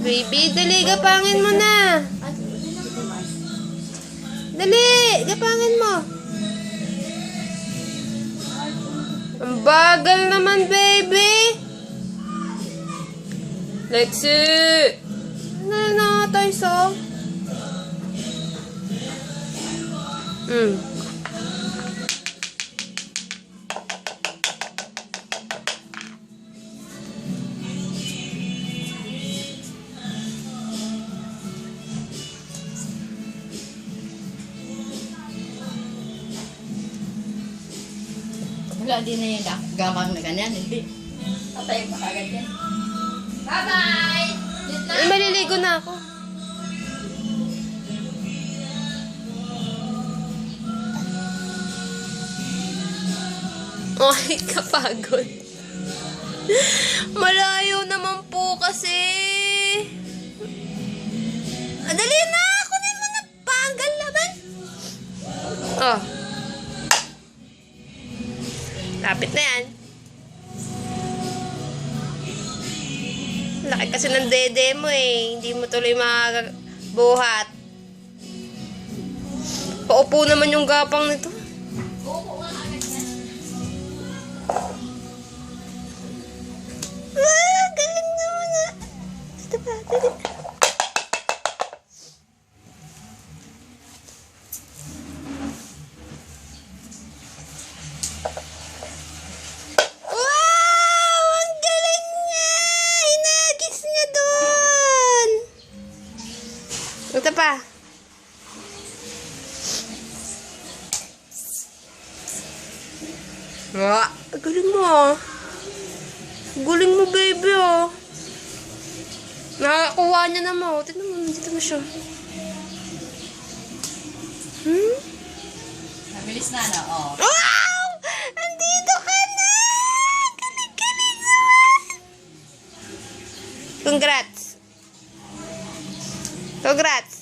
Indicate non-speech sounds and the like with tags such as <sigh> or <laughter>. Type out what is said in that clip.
Baby, dali, gapangin mo na. Dali, gapangin mo. Ang bagal naman, baby. Lexi! Ano na tayo so? Hmm. Wala din na yung ga- gamang na ganyan, hindi. Patay pa kagad yan. Bye-bye! Ay, maliligo na ako. <laughs> Ay, kapagod. <laughs> Malayo naman po kasi. Ah, Dali na! Kunin mo na. Pagal naman. Oh. Lapit na yan. Laki kasi ng dede mo eh. Hindi mo tuloy makabuhat. Paupo naman yung gapang nito. Ah, galing naman ah. Ito pa, dali. Ito pa. Ah, galing mo ah. Galing mo, baby ah. Nakakuha niya na mo. Tignan mo, dito mo siya. Hmm? Mabilis na, no? Oh. Wow! Andito ka na! Galing-galing naman! Congrats! Congrats!